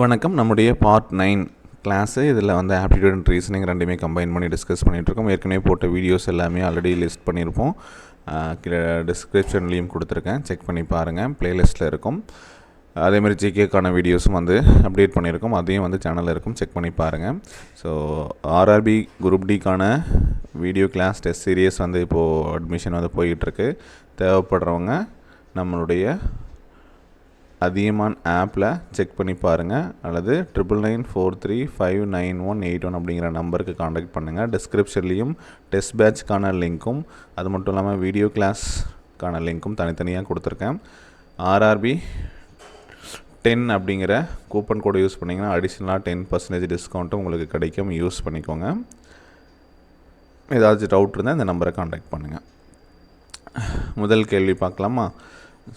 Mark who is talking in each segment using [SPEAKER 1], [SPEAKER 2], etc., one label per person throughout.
[SPEAKER 1] வணக்கம். நம்முடைய part nine class இதில் வந்து ஆப்டிடியூட் அண்ட் ரீசனிங் ரெண்டுமே கம்பைன் பண்ணி டிஸ்கஸ் பண்ணிகிட்ருக்கோம் ஏற்கனவே போட்ட வீடியோஸ் எல்லாமே ஆல்ரெடி லிஸ்ட் பண்ணியிருப்போம் கீழே டிஸ்கிரிப்ஷன்லேயும் கொடுத்துருக்கேன். செக் பண்ணி பாருங்கள் ப்ளேலிஸ்ட்டில் இருக்கும். அதேமாதிரி ஜிகேக்கான வீடியோஸும் வந்து அப்டேட் பண்ணியிருக்கோம் அதையும் வந்து சேனலில் இருக்கும். செக் பண்ணி பாருங்கள் ஸோ ஆர்ஆர்பி குரூப் டிக்கான வீடியோ கிளாஸ் டெஸ்ட் சீரியஸ் வந்து இப்போது அட்மிஷன் வந்து போயிட்டுருக்கு தேவைப்படுறவங்க நம்மளுடைய அதியமான் ஆப்பில் செக் பண்ணி பாருங்கள் அல்லது triple nine four three five nine one eight one அப்படிங்கிற நம்பருக்கு காண்டாக்ட் பண்ணுங்கள் டிஸ்கிரிப்ஷன்லேயும் டெஸ்ட் பேட்ச்க்கான லிங்க்கும் அது மட்டும் இல்லாமல் வீடியோ கிளாஸ்க்கான லிங்க்கும் தனித்தனியாக கொடுத்துருக்கேன். ஆர்ஆர்பி டென் அப்படிங்கிற கூப்பன் கோடை யூஸ் பண்ணிங்கன்னா அடிஷ்னலாக டென் பர்சன்டேஜ் டிஸ்கவுண்ட்டும் உங்களுக்கு கிடைக்கும். யூஸ் பண்ணிக்கோங்க. ஏதாச்சும் டவுட் இருந்தால் இந்த நம்பரை காண்டாக்ட் பண்ணுங்கள் முதல் கேள்வி பார்க்கலாமா?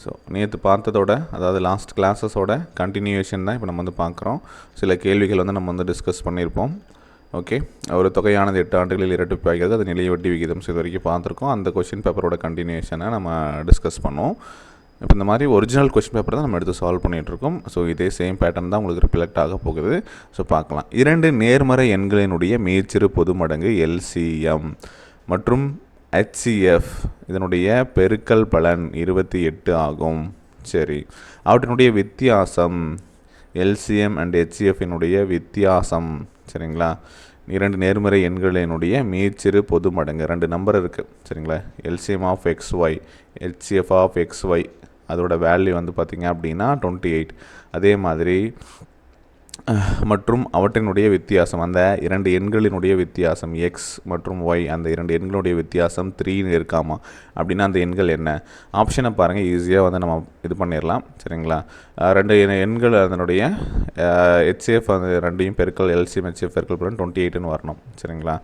[SPEAKER 1] ஸோ நேற்று பார்த்ததோட அதாவது லாஸ்ட் கிளாஸஸோட கண்டினியூஷன் தான் இப்போ நம்ம வந்து பார்க்குறோம். சில கேள்விகள் வந்து நம்ம வந்து டிஸ்கஸ் பண்ணியிருப்போம். ஓகே ஒரு தொகையானது எட்டு ஆண்டுகளில் இரட்டிப்பாகிறது அது நிலைய வட்டி விகிதம் இது வரைக்கும் பார்த்துருக்கோம். அந்த கொஷின் பேப்பரோட கண்டினியூஷனை நம்ம டிஸ்கஸ் பண்ணோம் இப்போ இந்த மாதிரி ஒரிஜினல் கொஷின் பேப்பர் தான் நம்ம எடுத்து சால்வ் பண்ணிகிட்ருக்கோம் ஸோ இதே சேம் பேட்டர்ன் தான் உங்களுக்கு ரிஃப்ளெக்ட் ஆக போகுது. ஸோ பார்க்கலாம். இரண்டு நேர்மறை எண்களினுடைய மீச்சிறு பொது மடங்கு எல்சிஎம் மற்றும் ஹெச்சிஎஃப் இதனுடைய பெருக்கல் பலன் இருபத்தி எட்டு ஆகும். சரி. அவற்றினுடைய வித்தியாசம் எல்சிஎம் அண்ட் ஹெச்சிஎஃபினுடைய வித்தியாசம். சரிங்களா? இரண்டு நேர்மறை எண்களினுடைய மீச்சிறு பொது மடங்கு. ரெண்டு நம்பர் இருக்குது சரிங்களா? LCM of X Y HCF of X Y அதோட வேல்யூ வந்து பார்த்திங்க அப்படின்னா டுவெண்ட்டி எயிட் அதே மாதிரி மற்றும் அவற்றினுடைய வித்தியாசம் அந்த இரண்டு எண்களினுடைய வித்தியாசம் எக்ஸ் மற்றும் ஒய் அந்த இரண்டு எண்களுடைய வித்தியாசம் த்ரீன்னு இருக்காமா? அப்படின்னா அந்த எண்கள் என்ன? ஆப்ஷனை பாருங்கள் ஈஸியாக வந்து நம்ம இது பண்ணிடலாம். சரிங்களா? ரெண்டு எண்கள் அதனுடைய ஹெச்எஃப் அந்த ரெண்டையும் பெருக்கல் எல்சிஎம் ஹெச்எஃப் பெருக்கல் டுவெண்ட்டி எயிட்டுன்னு வரணும். சரிங்களா?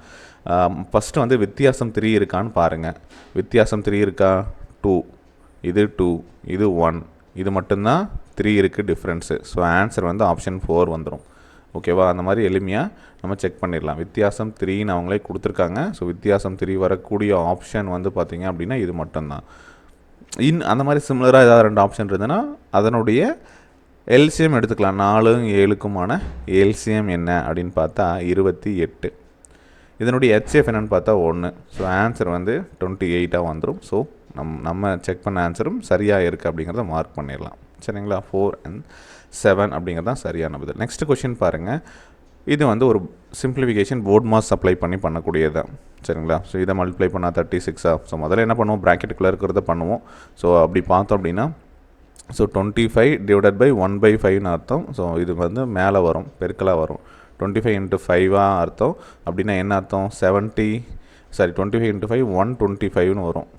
[SPEAKER 1] ஃபஸ்ட்டு வந்து வித்தியாசம் த்ரீ இருக்கான்னு பாருங்கள் வித்தியாசம் த்ரீ இருக்கா? டூ இது டூ இது ஒன் இது மட்டும்தான் த்ரீ இருக்குது டிஃப்ரென்ஸு ஸோ ஆன்சர் வந்து ஆப்ஷன் ஃபோர் வந்துடும் ஓகேவா அந்த மாதிரி எளிமையாக நம்ம செக் பண்ணிடலாம். வித்தியாசம் த்ரீன்னு அவங்களே கொடுத்துருக்காங்க. ஸோ வித்தியாசம் த்ரீ வரக்கூடிய ஆப்ஷன் வந்து பார்த்திங்க அப்படின்னா இது மட்டும்தான். இன் அந்த மாதிரி சிமிலராக ஏதாவது ரெண்டு ஆப்ஷன் இருந்ததுன்னா அதனுடைய எல்சிஎம் எடுத்துக்கலாம். நாலும் ஏழுக்குமான எல்சிஎம் என்ன அப்படின்னு பார்த்தா இருபத்தி எட்டு. இதனுடைய ஹெச்எஃப் என்னென்னு பார்த்தா ஒன்று ஸோ ஆன்சர் வந்து டுவெண்ட்டி எயிட்டாக வந்துடும் ஸோ நம் நம்ம செக் பண்ண ஆன்சரும் சரியாக இருக்குது அப்படிங்கிறத மார்க் பண்ணிடலாம். சரிங்களா? ஃபோர் அண்ட் செவன் அப்படிங்கிறது தான் சரியான பதில். நெக்ஸ்ட் கொஷின் பாருங்கள் இது வந்து ஒரு சிம்பிளிஃபிகேஷன் போர்ட் மாஸ் அப்ளை பண்ணி பண்ணக்கூடியது. சரிங்களா? ஸோ இதை மல்டிப்ளை பண்ணால் தேர்ட்டி சிக்ஸா ஸோ முதல்ல என்ன பண்ணுவோம்? ப்ராக்கெட்டுக்குள்ளே இருக்கிறத பண்ணுவோம். ஸோ அப்படி பார்த்தோம் அப்படின்னா so twenty five divided by one by ஃபைவ்னு அர்த்தம். ஸோ இது வந்து மேலே வரும் பெருக்கலாக வரும். டுவெண்ட்டி ஃபைவ் இன்ட்டு ஃபைவாக அர்த்தம். அப்படின்னா என்ன அர்த்தம்? Seventy sorry twenty five into five one twenty ஃபைவ்னு வரும்.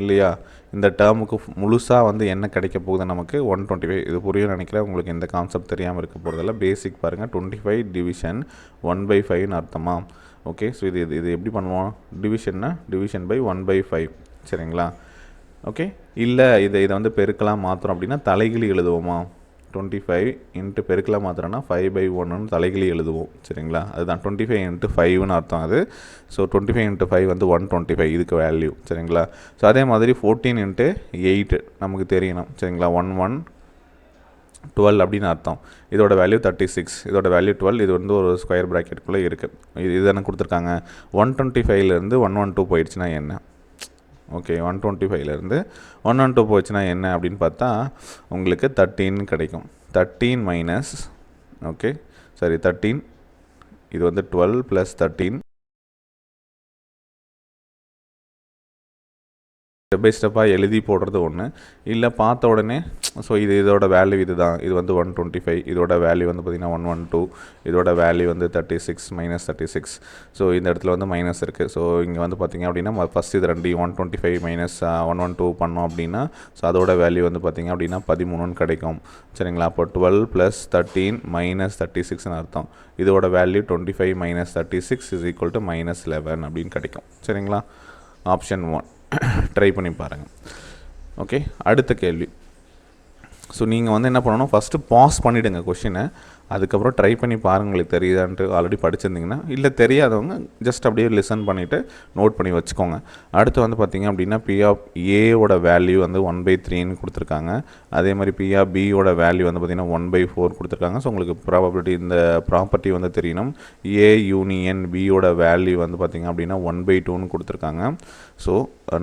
[SPEAKER 1] இல்லையா? இந்த டேர்முக்கு முழுசாக வந்து என்ன கிடைக்க போகுது நமக்கு? ஒன் டுவெண்ட்டி ஃபைவ் இது புரியும் நினைக்கிறேன். உங்களுக்கு இந்த கான்செப்ட் தெரியாமல் இருக்க போகிறதில்ல பேசிக் பாருங்கள் twenty five division one by ஃபைவ்னு அர்த்தமா? ஓகே ஸோ இது இது இது எப்படி பண்ணுவோம்? டிவிஷன்னா division by one by five சரிங்களா? ஓகே இல்லை இதை இதை வந்து பெருக்கலாம் மாத்திரம் அப்படின்னா தலைகிலி எழுதுவோமா? டுவெண்ட்டி ஃபைவ் இன்ட்டு பெருக்கில் மாத்திரம்னா ஃபைவ் பை ஒன்னு தலைகிலி எழுதுவோம். சரிங்களா? அதுதான் டுவெண்ட்டி ஃபைவ் இன்ட்டு ஃபைவ்னு அர்த்தம் அது. So twenty five into five வந்து ஒன் டுவெண்ட்டி ஃபைவ் இதுக்கு வேல்யூ சரிங்களா? ஸோ அதே மாதிரி ஃபோர்டீன் இன்ட்டு எயிட் நமக்கு தெரியணும். சரிங்களா? ஒன் ஒன் டுவெல் அப்படின்னு அர்த்தம். இதோட வேல்யூ தேர்ட்டி சிக்ஸ் இதோட வேல்யூ டுவெல் இது வந்து ஒரு ஸ்கொயர் ப்ராக்கெட்டுக்குள்ளே இருக்குது இது இது என்ன கொடுத்துருக்காங்க. ஒன் டுவெண்ட்டி ஃபைவ்லேருந்து ஒன் ஒன் டூ போயிடுச்சுன்னா என்ன? ஓகே ஒன் டுவெண்ட்டி ஃபைவ்லேருந்து ஒன் ஒன் டூ போச்சுன்னா என்ன அப்படின்னு பார்த்தா உங்களுக்கு தேர்ட்டீன் கிடைக்கும். Thirteen minus okay sorry thirteen இது வந்து twelve plus thirteen step by ஸ்டெப்பாக எழுதி போடுறது ஒன்று இல்லை பார்த்த உடனே ஸோ இது இதோட வேல்யூ இது தான் இது வந்து ஒன் டுவெண்ட்டி ஃபைவ் இதோட வேல்யூ வந்து பார்த்திங்கன்னா ஒன் ஒன் டூ இதோட வேல்யூ வந்து thirty six minus thirty six so இந்த இடத்துல வந்து மைனஸ் இருக்குது ஸோ இங்கே வந்து பார்த்திங்க அப்படின்னா ஃபஸ்ட் இது ரெண்டு one twenty five minus one one two பண்ணோம் அப்படின்னா ஸோ அதோட வேல்யூ வந்து பார்த்திங்க அப்படின்னா பதிமூணுன்னு கிடைக்கும். சரிங்களா? அப்போ twelve plus thirteen minus thirty சிக்ஸ்னு அர்த்தம். இதோட value twenty five minus thirty six is equal to minus eleven அப்படின்னு கிடைக்கும். சரிங்களா? ஆப்ஷன் ஒன் ட்ரை பண்ணி பாருங்கள் ஓகே அடுத்த கேள்வி. ஸோ நீங்கள் வந்து என்ன பண்ணணும்? ஃபஸ்ட்டு பாஸ் பண்ணிவிடுங்க கொஷினை அதுக்கப்புறம் ட்ரை பண்ணி பாருங்கள் உங்களுக்கு தெரியுதான்ட்டு ஆல்ரெடி படிச்சிருந்தீங்கன்னா இல்லை தெரியாதவங்க ஜஸ்ட் அப்படியே லிசன் பண்ணிவிட்டு நோட் பண்ணி வச்சுக்கோங்க. அடுத்து வந்து பார்த்தீங்க அப்படின்னா பி ஆஃப் ஏவோட வேல்யூ வந்து ஒன் பை த்ரீன்னு கொடுத்துருக்காங்க. அதே மாதிரி பி ஆஃப் பியோட வேல்யூ வந்து பார்த்திங்கன்னா ஒன் பை ஃபோர் கொடுத்துருக்காங்க. ஸோ உங்களுக்கு ப்ராபபிலிட்டி இந்த ப்ராப்பர்ட்டி வந்து தெரியணும். ஏ யூனியன் பியோட வேல்யூ வந்து பார்த்தீங்க அப்படின்னா ஒன் பை டூன்னு கொடுத்துருக்காங்க. ஸோ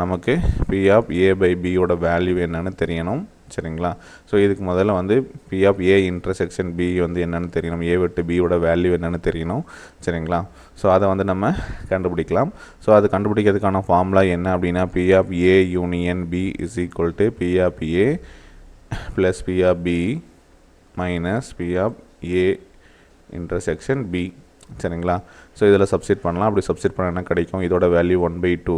[SPEAKER 1] நமக்கு பி ஆஃப் ஏ பை பியோட வேல்யூ என்னன்னு தெரியணும். சரிங்களா? ஸோ இதுக்கு முதல்ல வந்து P of A intersection B வந்து என்னென்னு தெரியணும். ஏ விட்டு பியோட வேல்யூ என்னென்னு தெரியணும். சரிங்களா? ஸோ அதை வந்து நம்ம கண்டுபிடிக்கலாம். ஸோ அது கண்டுபிடிக்கிறதுக்கான ஃபார்முலா என்ன அப்படின்னா P of A union B is equal to P of A plus P of B minus P of A intersection B சரிங்களா? ஸோ இதில் சப்ஸ்டிட் பண்ணலாம். அப்படி சப்ஸ்டிட் பண்ண என்ன கிடைக்கும்? இதோட value one by two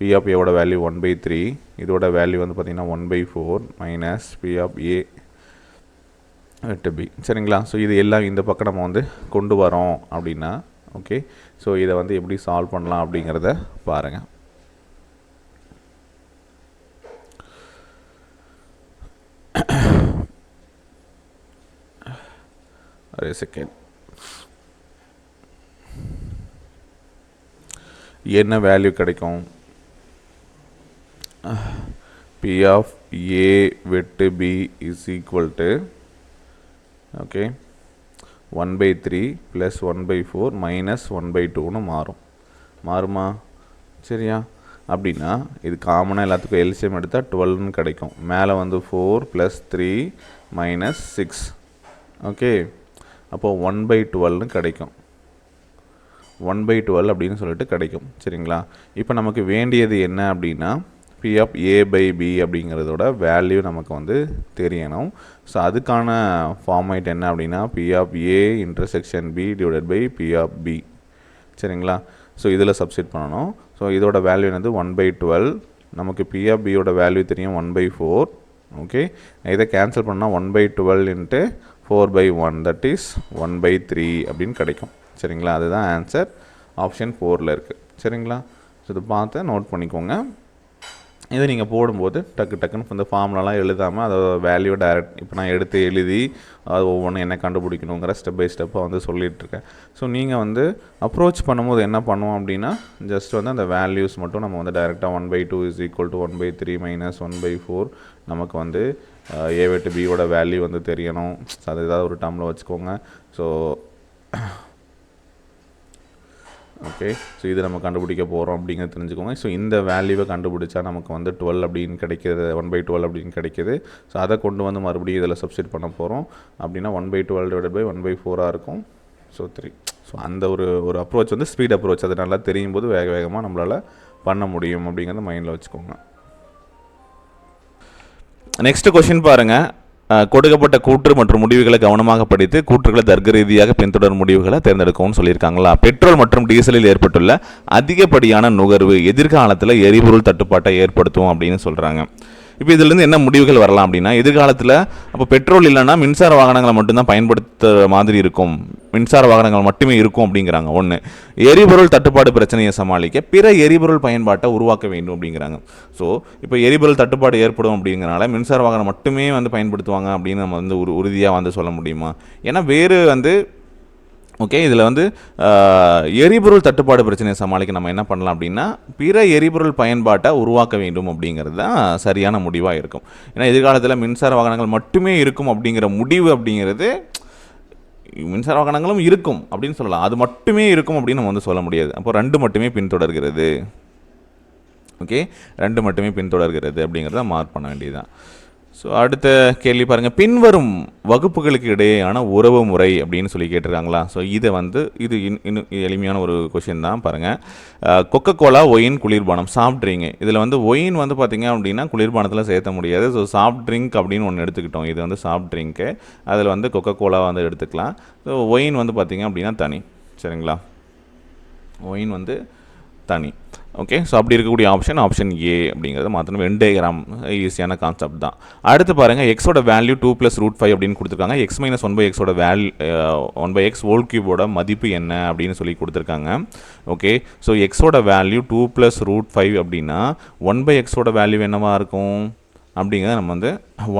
[SPEAKER 1] P of ஏவோட வேல்யூ ஒன் பை த்ரீ இதோட வேல்யூ வந்து பார்த்திங்கன்னா one by four minus P of A to B சரிங்களா? ஸோ இது எல்லாம் இந்த பக்கம் நம்ம வந்து கொண்டு வரோம் அப்படின்னா ஓகே ஸோ இதை வந்து எப்படி சால்வ் பண்ணலாம் அப்படிங்கிறத பாருங்கள் ஒரே செகண்ட் என்ன வேல்யூ கிடைக்கும்? பி ஆஃப் ஏ வெட்டு B is equal to okay one by three plus one by four minus one by டூன்னு மாறும். மாறுமா? சரியா? அப்படின்னா இது காமனாக எல்லாத்துக்கும் எல்சியம் எடுத்தால் டுவெல்னு கிடைக்கும். மேலே வந்து four plus three minus six okay அப்போது ஒன் பை டுவெல்னு கிடைக்கும். ஒன் பை டுவெல் அப்படின்னு சொல்லிட்டு கிடைக்கும். சரிங்களா? இப்போ நமக்கு வேண்டியது என்ன அப்படின்னா P of A by B அப்படிங்கிறதோட வேல்யூ நமக்கு வந்து தெரியணும். ஸோ அதுக்கான ஃபார்மேட் என்ன அப்படின்னா P of A intersection B divided by P of B சரிங்களா? ஸோ இதில் சப்ஸ்டிட் பண்ணணும். ஸோ இதோட வேல்யூ என்னது? ஒன் பை டுவெல் நமக்கு பி ஆஃப் பியோட வேல்யூ தெரியும் ஒன் பை ஃபோர் ஓகே இதை கேன்சல் பண்ணால் one by twelve into four by one that is one by three அப்படின்னு கிடைக்கும். சரிங்களா? அதுதான் ஆன்சர் ஆப்ஷன் ஃபோரில் இருக்குது சரிங்களா? ஸோ இதை பார்த்து நோட் பண்ணிக்கோங்க. இதை நீங்கள் போடும்போது டக்கு டக்குன்னு இந்த ஃபார்ம்லலாம் எழுதாமல் அதோட வேல்யூ டைரக்ட் இப்போ நான் எடுத்து எழுதி அது ஒவ்வொன்றும் என்ன கண்டுபிடிக்கணுங்கிற ஸ்டெப் பை ஸ்டெப்பாக வந்து சொல்லிகிட்ருக்கேன் ஸோ நீங்கள் வந்து அப்ரோச் பண்ணும்போது என்ன பண்ணுவோம் அப்படின்னா ஜஸ்ட் வந்து அந்த வேல்யூஸ் மட்டும் நம்ம வந்து டைரெக்டாக one by two is equal to one by three minus one by four நமக்கு வந்து ஏ வெட்டு பியோட வேல்யூ வந்து தெரியணும். அது ஏதாவது ஒரு டேர்மில் வச்சுக்கோங்க. ஸோ ஓகே ஸோ இது நம்ம கண்டுபிடிக்க போகிறோம் அப்படிங்கிறத தெரிஞ்சுக்கோங்க. ஸோ இந்த வேல்யூவை கண்டுபிடிச்சா நமக்கு வந்து டுவெல் அப்படின்னு கிடைக்கிது ஒன் பை டுவெல் அப்படின்னு கிடைக்கிது. ஸோ அதை கொண்டு வந்து மறுபடியும் இதில் சப்ஸ்டியூட் பண்ண போகிறோம் அப்படின்னா one by twelve divide by one by ஃபோராக இருக்கும். ஸோ த்ரீ ஸோ அந்த ஒரு ஒரு அப்ரோச் வந்து ஸ்பீட் அப்ரோச் அது நல்லா தெரியும் போது வேக வேகமாக நம்மளால் பண்ண முடியும் அப்படிங்கிறத மைண்டில் வச்சுக்கோங்க. நெக்ஸ்ட் கொஷின் பாருங்கள் கொடுக்கப்பட்ட கூற்று மற்றும் முடிவுகளை கவனமாக படித்து கூற்றுகளை தர்க்க ரீதியாக பின்தொடரும் முடிவுகளை தேர்ந்தெடுக்கவும் சொல்லியிருக்காங்களா? பெட்ரோல் மற்றும் டீசலில் ஏற்பட்டுள்ள அதிகப்படியான நுகர்வு எதிர்காலத்தில் எரிபொருள் தட்டுப்பாட்டை ஏற்படுத்தும் அப்படின்னு சொல்கிறாங்க இப்போ இதுலேருந்து என்ன முடிவுகள் வரலாம் அப்படின்னா எதிர்காலத்தில் அப்போ பெட்ரோல் இல்லைன்னா மின்சார வாகனங்களை மட்டும்தான் பயன்படுத்துகிற மாதிரி இருக்கும். மின்சார வாகனங்கள் மட்டுமே இருக்கும் அப்படிங்கிறாங்க. ஒன்று எரிபொருள் தட்டுப்பாடு பிரச்சனையை சமாளிக்க பிற எரிபொருள் பயன்பாட்டை உருவாக்க வேண்டும் அப்படிங்கிறாங்க. ஸோ இப்போ எரிபொருள் தட்டுப்பாடு ஏற்படும் அப்படிங்கிறனால மின்சார வாகனம் மட்டுமே வந்து பயன்படுத்துவாங்க அப்படின்னு நம்ம வந்து ஒரு உறுதியாக வந்து சொல்ல முடியுமா? ஏன்னா வேறு வந்து ஓகே இதில் வந்து எரிபொருள் தட்டுப்பாடு பிரச்சனையை சமாளிக்க நம்ம என்ன பண்ணலாம் அப்படின்னா பிற எரிபொருள் பயன்பாட்டை உருவாக்க வேண்டும் அப்படிங்கிறது தான் சரியான முடிவாக இருக்கும். ஏன்னா எதிர்காலத்தில் மின்சார வாகனங்கள் மட்டுமே இருக்கும் அப்படிங்கிற முடிவு அப்படிங்கிறது மின்சார வாகனங்களும் இருக்கும் அப்படின்னு சொல்லலாம். அது மட்டுமே இருக்கும் அப்படின்னு நம்ம வந்து சொல்ல முடியாது. அப்போ ரெண்டு மட்டுமே பின்தொடர்கிறது. ஓகே ரெண்டு மட்டுமே பின்தொடர்கிறது அப்படிங்கிறத மார்க் பண்ண வேண்டியதுதான். ஸோ அடுத்த கேள்வி பாருங்கள் பின்வரும் வகுப்புகளுக்கு இடையேயான உறவு முறை அப்படின்னு சொல்லி கேட்டிருக்காங்களா? ஸோ இதை வந்து இது இன்னும் எளிமையான ஒரு கொஷின் தான் பாருங்கள் கொக்கோ கோலா ஒயின் குளிர்பானம் சாஃப்ட் ட்ரிங்க் இதில் வந்து ஒயின் வந்து பார்த்திங்க அப்படின்னா குளிர்பானத்தில் சேர்த்த முடியாது. ஸோ சாஃப்ட் ட்ரிங்க் அப்படின்னு ஒன்று எடுத்துக்கிட்டோம். இது வந்து சாஃப்ட் ட்ரிங்க்கு அதில் வந்து கொக்கோ கோலா வந்து எடுத்துக்கலாம். ஸோ ஒயின் வந்து பார்த்திங்க அப்படின்னா தனி. சரிங்களா? ஒயின் வந்து தனி. ஓகே ஸோ அப்படி இருக்கக்கூடிய ஆப்ஷன் ஆப்ஷன் ஏ அப்படிங்கிறத மாற்றணும் ரெண்டே கிராம் ஈஸியான கான்செப்ட் தான். அடுத்து பாருங்கள் எக்ஸோட value two plus root five அப்படின்னு கொடுத்துருக்காங்க. எக்ஸ் மைனஸ் ஒன் பை எக்ஸோட value one by X whole கியூபோட மதிப்பு என்ன அப்படின்னு சொல்லி கொடுத்துருக்காங்க. ஓகே ஸோ எக்ஸோட value two plus root five அப்படின்னா ஒன் பை எக்ஸோட வேல்யூ என்னவா இருக்கும்? அப்படிங்கிறத நம்ம வந்து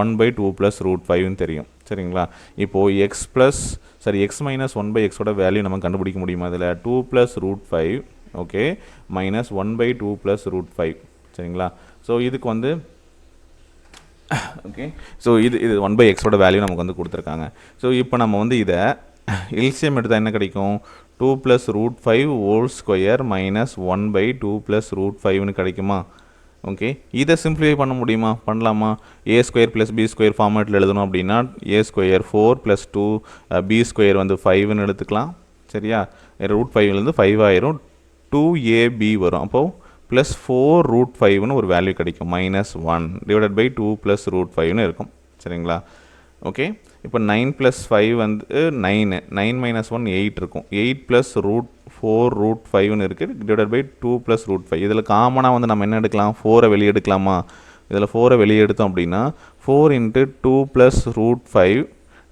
[SPEAKER 1] one by two plus root ஃபைவ்னு தெரியும். சரிங்களா? இப்போது எக்ஸ் ப்ளஸ் சரி எக்ஸ் மைனஸ் ஒன் பை எக்ஸோட வேல்யூ நம்ம கண்டுபிடிக்க முடியுமா இதில்? Two plus root five okay minus one by two plus root five சரிங்களா? ஸோ இதுக்கு வந்து ஓகே ஸோ இது இது ஒன் பை எக்ஸோட வேல்யூ நமக்கு வந்து கொடுத்துருக்காங்க. ஸோ இப்போ நம்ம வந்து இதை எல்சிஎம் எடுத்தால் என்ன கிடைக்கும்? Two plus root five whole square minus one by two plus root ஃபைவ்னு கிடைக்குமா? ஓகே இதை சிம்பிளிஃபை பண்ண முடியுமா? பண்ணலாமா? A square plus B square ஃபார்மேட்டில் எழுதணும் அப்படின்னா A square four plus two B square வந்து ஃபைவ்னு எடுத்துக்கலாம். சரியா? ரூட் ஃபைவ்லேருந்து ஃபைவ் ஆயிரும். டூ ஏபி வரும். அப்போது ப்ளஸ் ஃபோர் ரூட் ஃபைவ்னு ஒரு வேல்யூ கிடைக்கும். Minus one divided by two plus root ஃபைவ்னு இருக்கும். சரிங்களா? ஓகே இப்போ நைன் ப்ளஸ் ஃபைவ் வந்து nine nine minus one eight இருக்கும். Eight plus root four root ஃபைவ்னு இருக்குது divided by two plus root five இதில் காமனாக வந்து நம்ம என்ன எடுக்கலாம்? ஃபோரை வெளியே எடுக்கலாமா? இதில் ஃபோரை வெளியே எடுத்தோம் அப்படின்னா four into two plus root five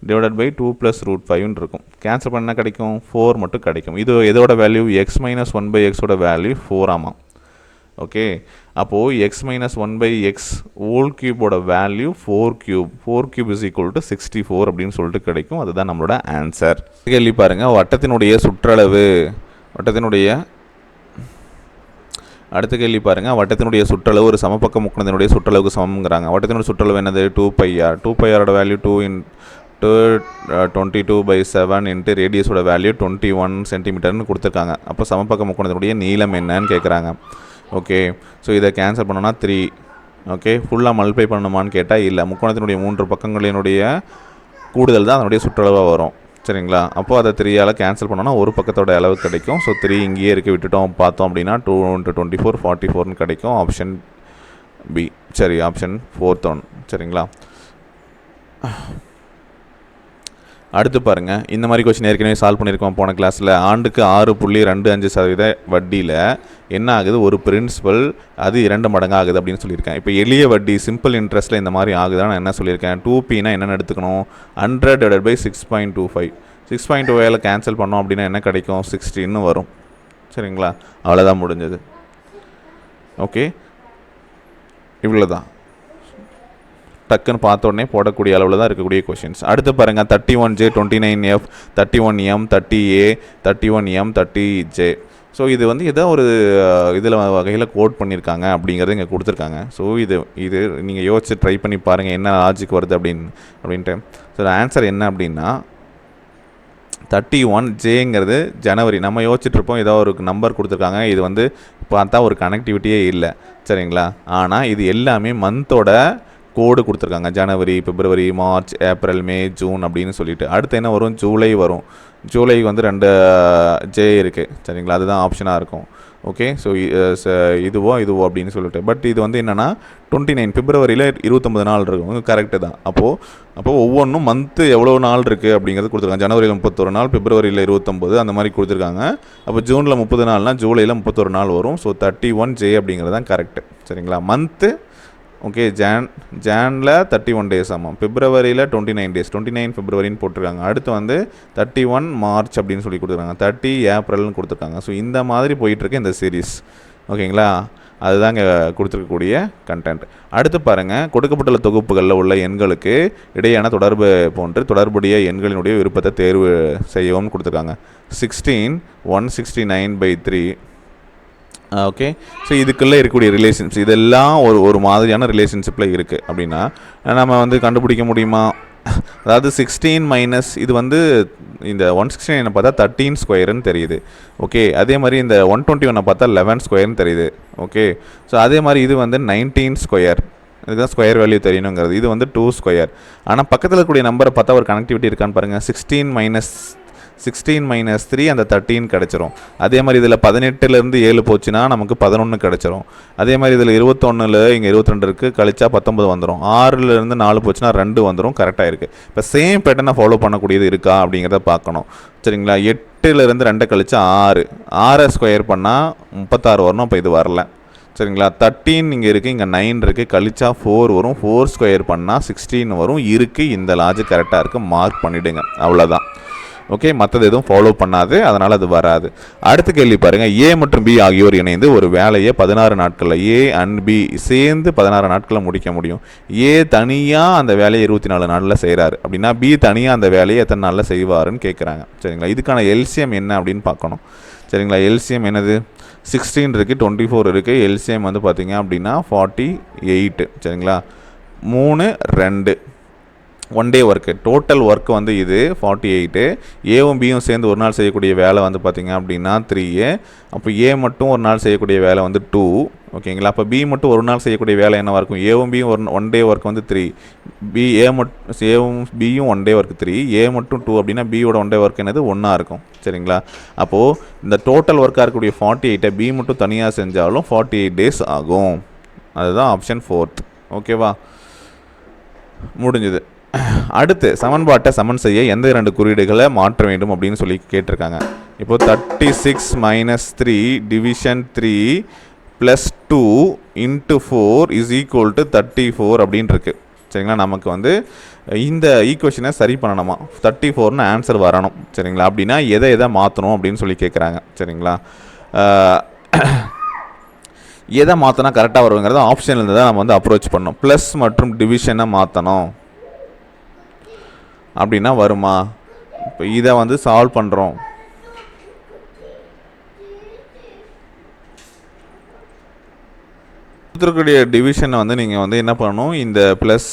[SPEAKER 1] divided by two plus root ஃபைவ்னு இருக்கும். கேன்சல் பண்ணால் கிடைக்கும்? ஃபோர் மட்டும் கிடைக்கும். இது எதோட value x minus one by எக்ஸோட வேல்யூ ஃபோர் ஆமாம். ஓகே அப்போது x minus one by x whole கியூபோட value four cube four cube is equal to sixty four அப்படின்னு சொல்லிட்டு கிடைக்கும். அதுதான் நம்மளோட ஆன்சர் கேள்வி பாருங்கள் வட்டத்தினுடைய சுற்றளவு வட்டத்தினுடைய அடுத்த கேள்வி பாருங்கள் வட்டத்தினுடைய சுற்றளவு ஒரு சமபக்க முக்கணத்தினுடைய சுற்றளவுக்கு சமம்ங்கிறாங்க. வட்டத்தினுடைய சுற்றளவு என்னது? Two pi r two பையாரோட value two in two twenty two by seven into ரேடியஸோட value twenty one சென்டிமீட்டர்னு கொடுத்துருக்காங்க. அப்போ சமபக்க முக்கோணத்தினுடைய நீளம் என்னன்னு கேட்குறாங்க ஓகே ஸோ இதை கேன்சல் பண்ணோன்னா த்ரீ ஓகே ஃபுல்லாக மல்டிப்ளை பண்ணணுமான்னு கேட்டால் இல்லை. முக்கோணத்தினுடைய மூன்று பக்கங்களினுடைய கூடுதல் தான் அதனுடைய சுற்றளவாக வரும். சரிங்களா? அப்போது அதை த்ரீயால் கேன்சல் பண்ணோன்னா ஒரு பக்கத்தோட அளவு கிடைக்கும். ஸோ த்ரீ இங்கேயே இருக்க விட்டுட்டோம் பார்த்தோம் அப்படின்னா two into twenty four forty ஃபோர்னு கிடைக்கும். ஆப்ஷன் பி சரி ஆப்ஷன் ஃபோர்த் ஒன் சரிங்களா? அடுத்து பாருங்கள் இந்த மாதிரி கொஸ்டின் ஏற்கனவே சால்வ் பண்ணியிருக்கோம் போன கிளாஸில் ஆண்டுக்கு ஆறு புள்ளி ரெண்டு அஞ்சு சதவீத வட்டியில் என்ன ஆகுது? ஒரு பிரின்சிபல் அது இரண்டு மடங்கு ஆகுது அப்படின்னு சொல்லியிருக்கேன். இப்போ எளிய வட்டி சிம்பிள் இன்ட்ரெஸ்ட்டில் இந்த மாதிரி ஆகுதுன்னு நான் என்ன சொல்லியிருக்கேன்? டூ பினா என்னென்ன எடுத்துக்கணும்? Hundred divide by six point two five six point two ஃபைவ்ல கேன்சல் பண்ணோம் அப்படின்னா என்ன கிடைக்கும்? சிக்ஸ்டின்னு வரும். சரிங்களா? அவ்வளோதான் முடிஞ்சது. ஓகே இவ்வளோ தான் டக்குன்னு பார்த்த உடனே போடக்கூடிய அளவில் தான் இருக்கக்கூடிய கொஷின்ஸ் அடுத்து பாருங்கள் thirty one J twenty nine F thirty one M thirty A thirty one M thirty J so இது வந்து ஏதோ ஒரு இதில் வகையில் கோட் பண்ணியிருக்காங்க அப்படிங்கிறத இங்கே கொடுத்துருக்காங்க. ஸோ இது இது நீங்கள் யோசிச்சு ட்ரை பண்ணி பாருங்கள் என்ன லாஜிக் வருது அப்படின்னு அப்படின்ட்டு. ஸோ ஆன்சர் என்ன அப்படின்னா தேர்ட்டி ஒன் ஜேங்கிறது ஜனவரி நம்ம யோசிச்சுட்ருப்போம் ஏதோ ஒரு நம்பர் கொடுத்துருக்காங்க. இது வந்து பார்த்தா ஒரு கனெக்டிவிட்டியே இல்லை. சரிங்களா? ஆனால் இது எல்லாமே மந்தோட கோடு கொடுத்துருக்காங்க. ஜனவரி பிப்ரவரி மார்ச் ஏப்ரல் மே ஜூன் அப்படின்னு சொல்லிட்டு. அடுத்து என்ன வரும்? ஜூலை வரும். ஜூலை வந்து ரெண்டு ஜே இருக்குது சரிங்களா? அதுதான் ஆப்ஷனாக இருக்கும். ஓகே ஸோ இதுவோ இதுவோ அப்படின்னு சொல்லிட்டு. பட் இது வந்து என்னென்னா டுவெண்ட்டி நைன் பிப்ரவரியில் இருபத்தொம்பது நாள் இருக்கும். கரெக்டு தான். அப்போது அப்போது ஒவ்வொன்றும் மந்த்து எவ்வளோ நாள் இருக்குது அப்படிங்கிறது கொடுத்துருக்காங்க. ஜனவரியில் முப்பத்தொரு நாள் பிப்ரவரியில் இருபத்தொம்பது அந்த மாதிரி கொடுத்துருக்காங்க. அப்போ ஜூனில் முப்பது நாள்னால் ஜூலையில் முப்பத்தொரு நாள் வரும். ஸோ தேர்ட்டி ஒன் ஜே அப்படிங்கிறது தான் கரெக்டு சரிங்களா? மந்த்து ஓகே ஜான் ஜானில் தேர்ட்டி ஒன் டேஸ் ஆமாம். பிப்ரவரியில் twenty nine days twenty nine பிப்ரவரின்னு போட்டிருக்காங்க. அடுத்து வந்து தேர்ட்டி ஒன் மார்ச் அப்படின்னு சொல்லி கொடுத்துருக்காங்க. தேர்ட்டி ஏப்ரல்னு கொடுத்துருக்காங்க. ஸோ இந்த மாதிரி போயிட்டுருக்கு இந்த சீரீஸ் ஓகேங்களா அதுதாங்க கொடுத்துருக்கக்கூடிய கண்டென்ட் அடுத்து பாருங்கள் கொடுக்கப்பட்டுள்ள தொகுப்புகளில் உள்ள எண்களுக்கு இடையான தொடர்பு போன்று தொடர்புடைய எண்களினுடைய விருப்பத்தை தேர்வு செய்யவும் கொடுத்துருக்காங்க. Sixteen one sixty nine by three okay so இதுக்குள்ளே இருக்கக்கூடிய ரிலேஷன்ஸ் இதெல்லாம் ஒரு ஒரு மாதிரியான ரிலேஷன்ஷிப்பில் இருக்குது அப்படின்னா நம்ம வந்து கண்டுபிடிக்க முடியுமா? அதாவது சிக்ஸ்டீன் மைனஸ் இது வந்து இந்த ஒன் சிக்ஸ்டி நைனை பார்த்தா தேர்ட்டீன் ஸ்கொயர்னு தெரியுது. ஓகே அதே மாதிரி இந்த ஒன் டுவெண்ட்டி ஒன்னை பார்த்தா லெவன் ஸ்கொயர்னு தெரியுது. ஓகே ஸோ அதே மாதிரி இது வந்து நைன்டீன் ஸ்கொயர் இதுதான் ஸ்கொயர் வேல்யூ தெரியணுங்கிறது. இது வந்து டூ ஸ்கொயர் ஆனால் பக்கத்தில் இருக்கக்கூடிய நம்பரை பார்த்தா ஒரு கனெக்டிவிட்டி இருக்கான்னு பாருங்கள் sixteen minus sixteen minus three அந்த தேர்ட்டீன் கிடச்சிரும். அதே மாதிரி இதில் பதினெட்டுலேருந்து ஏழு போச்சுன்னா நமக்கு பதினொன்று கிடச்சிரும். அதே மாதிரி இதில் இருபத்தொன்னில் இங்கே இருபத்ரெண்டு இருக்குது கழிச்சா பத்தொம்பது வந்துடும் ஆறுலேருந்து நாலு போச்சுன்னா ரெண்டு வந்துடும் கரெக்டாக இருக்குது இப்போ சேம் பேட்டர்னை ஃபாலோ பண்ணக்கூடியது இருக்கா அப்படிங்கிறத பார்க்கணும். சரிங்களா? எட்டுலேருந்து ரெண்டை கழிச்சா ஆறு. ஆறை ஸ்கொயர் பண்ணால் முப்பத்தாறு வரணும். இப்போ இது வரல. சரிங்களா? தேர்ட்டீன் இங்கே இருக்குது இங்கே நைன் இருக்குது கழிச்சா ஃபோர் வரும். ஃபோர் ஸ்கொயர் பண்ணால் சிக்ஸ்டீன் வரும். இருக்குது இந்த லாஜிக் கரெக்டாக இருக்குது மார்க் பண்ணிவிடுங்க அவ்வளோதான் ஓகே மற்றது எதுவும் ஃபாலோ பண்ணாது அதனால் அது வராது. அடுத்த கேள்வி பாருங்கள் ஏ மற்றும் பி ஆகியோர் இணைந்து ஒரு வேலையை பதினாறு நாட்களில் ஏ அண்ட் பி சேர்ந்து பதினாறு நாட்களில் முடிக்க முடியும். ஏ தனியாக அந்த வேலையை இருபத்தி நாலு நாளில் செய்கிறாரு அப்படின்னா பி தனியாக அந்த வேலையை எத்தனை நாளில் செய்வாருன்னு கேட்குறாங்க சரிங்களா? இதுக்கான எல்சிஎம் என்ன அப்படின்னு பார்க்கணும். சரிங்களா? எல்சிஎம் என்னது? சிக்ஸ்டீன் இருக்குது டுவெண்ட்டி ஃபோர் இருக்குது எல்சிஎம் வந்து பார்த்தீங்க அப்படின்னா ஃபார்ட்டி எயிட்டு சரிங்களா? மூணு ரெண்டு. One day work total work வந்து இது ஃபார்ட்டி எயிட்டு ஏவும் பியும் சேர்ந்து ஒரு நாள் செய்யக்கூடிய வேலை வந்து பார்த்திங்க அப்படின்னா த்ரீ அப்போ ஏ மட்டும் ஒரு நாள் செய்யக்கூடிய வேலை வந்து டூ ஓகேங்களா அப்போ பி மட்டும் ஒரு நாள் செய்யக்கூடிய வேலை என்னவாக இருக்கும்? ஏவும் பியும் ஒரு ஒன் டே ஒர்க் வந்து த்ரீ பி ஏ மட்டும் ஏவும் பியும் one day work three A மட்டும் டூ அப்படின்னா பியோட ஒன் டே ஒர்க் என்னது? ஒன்றா இருக்கும். சரிங்களா? அப்போது இந்த டோட்டல் ஒர்க்காக இருக்கக்கூடிய ஃபார்ட்டி எயிட்டை பி மட்டும் தனியாக செஞ்சாலும் ஃபார்ட்டி எயிட் டேஸ் ஆகும். அதுதான் ஆப்ஷன் ஃபோர்த் ஓகேவா முடிஞ்சுது. அடுத்து சமன்பாட்டை சமன் செய்ய எந்த இரண்டு குறியீடுகளை மாற்ற வேண்டும் அப்படின்னு சொல்லி கேட்டிருக்காங்க. இப்போ thirty six minus three division three plus two into four is equal to thirty four அப்படின்னு சரிங்களா? நமக்கு வந்து இந்த ஈக்குவேஷனை சரி பண்ணணுமா? தேர்ட்டி ஃபோர்னு ஆன்சர் வரணும். சரிங்களா? அப்படின்னா எதை எதை மாற்றணும் அப்படின்னு சொல்லி கேட்குறாங்க சரிங்களா? எதை மாற்றினா கரெக்டாக வருங்கிறத ஆப்ஷன்லேருந்து தான் நம்ம வந்து அப்ரோச் பண்ணோம் ப்ளஸ் மற்றும் டிவிஷனை மாற்றணும் அப்படின்னா வருமா? இப்போ இதை வந்து சால்வ் பண்ணுறோம் கொடுத்துருக்கக்கூடிய டிவிஷனை வந்து நீங்கள் வந்து என்ன பண்ணணும்? இந்த ப்ளஸ்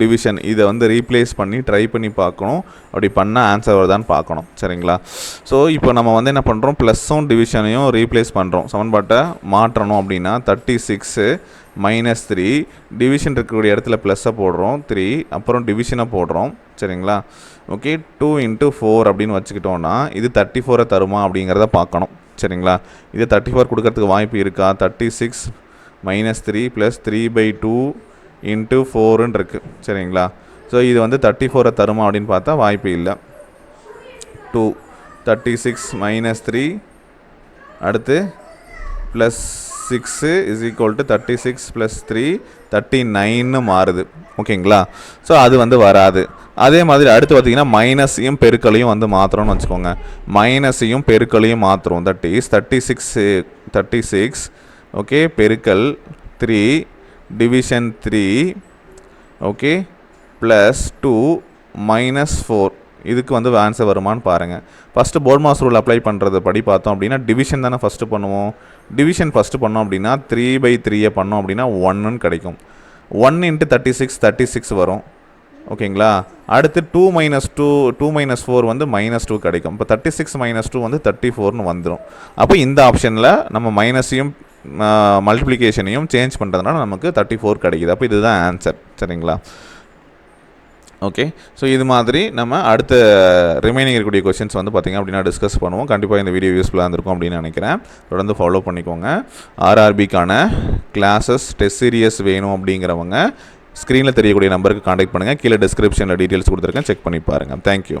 [SPEAKER 1] டிவிஷன் இதை வந்து ரீப்ளேஸ் பண்ணி ட்ரை பண்ணி பார்க்கணும். அப்படி பண்ணால் ஆன்சர் வருதான்னு பார்க்கணும். சரிங்களா? ஸோ இப்போ நம்ம வந்து என்ன பண்ணுறோம் ப்ளஸ்ஸும் டிவிஷனையும் ரீப்ளேஸ் பண்ணுறோம் சமன்பாட்டை மாற்றணும் அப்படின்னா thirty six minus three division இருக்கக்கூடிய இடத்துல ப்ளஸ்ஸை போடுறோம். த்ரீ அப்புறம் டிவிஷனை போடுறோம். சரிங்களா? ஓகே டூ இன்ட்டு ஃபோர் அப்படின்னு வச்சுக்கிட்டோன்னா இது தேர்ட்டி ஃபோரை தருமா அப்படிங்கிறத பார்க்கணும். சரிங்களா? இது தேர்ட்டி ஃபோர் கொடுக்கறதுக்கு வாய்ப்பு இருக்கா? Thirty six minus three plus three by two into ஃபோருன்னு இருக்குது சரிங்களா? ஸோ இது வந்து தேர்ட்டி ஃபோரை தருமா அப்படின்னு பார்த்தா வாய்ப்பு இல்லை. Two thirty six minus three அடுத்து plus six is equal to thirty six plus three thirty நைன்னு மாறுது. ஓகேங்களா? ஸோ அது வந்து வராது. அதே மாதிரி அடுத்து பார்த்தீங்கன்னா மைனஸையும் பெருக்களையும் வந்து மாற்றுறோம்னு வச்சுக்கோங்க. மைனஸையும் பெருக்களையும் மாற்றுறோம் that is thirty six thirty six okay பெருக்கல் three division three okay plus two minus four இதுக்கு வந்து ஆன்சர் வருமான்னு பாருங்கள் first BODMAS rule apply பண்ணுறது படி பார்த்தோம் அப்படின்னா டிவிஷன் தானே ஃபஸ்ட்டு பண்ணுவோம். டிவிஷன் ஃபஸ்ட்டு பண்ணோம் அப்படின்னா த்ரீ பை த்ரீயை பண்ணோம் அப்படின்னா ஒன்றுன்னு கிடைக்கும். One into thirty six thirty six வரும். ஓகேங்களா? அடுத்து two minus two two minus four வந்து மைனஸ் டூ கிடைக்கும். இப்போ தேர்ட்டி சிக்ஸ் மைனஸ் டூ வந்து தேர்ட்டி ஃபோர்னு வந்துடும் அப்போ இந்த ஆப்ஷனில் நம்ம மைனஸையும் மல்டிப்ளிகேஷனையும் சேஞ்ச் பண்ணுறதுனால நமக்கு தேர்ட்டி ஃபோர் கிடைக்கிது. அப்போ இதுதான் ஆன்சர் சரிங்களா? ஓகே ஸோ இது மாதிரி நம்ம அடுத்த ரிமைனிங் இருக்கக்கூடிய கொஷின்ஸ் வந்து பார்த்திங்க அப்படின்னா டிஸ்கஸ் பண்ணுவோம். கண்டிப்பாக இந்த வீடியோ யூஸ்ஃபுல்லாக இருந்திருக்கும் அப்படின்னு நினைக்கிறேன். தொடர்ந்து ஃபாலோ பண்ணிக்கோங்க. ஆர்ஆர்பிக்கான கிளாஸஸ் டெஸ்ட் சீரியஸ் வேணும் அப்படிங்கிறவங்க ஸ்க்ரீனில் தெரியக்கூடிய நம்பருக்கு காண்டாக்ட் பண்ணுங்கள் கீழே டிஸ்கிரிப்ஷனில் டீட்டெயில்ஸ் கொடுத்துருக்கேன். செக் பண்ணி பாருங்கள் தேங்க்யூ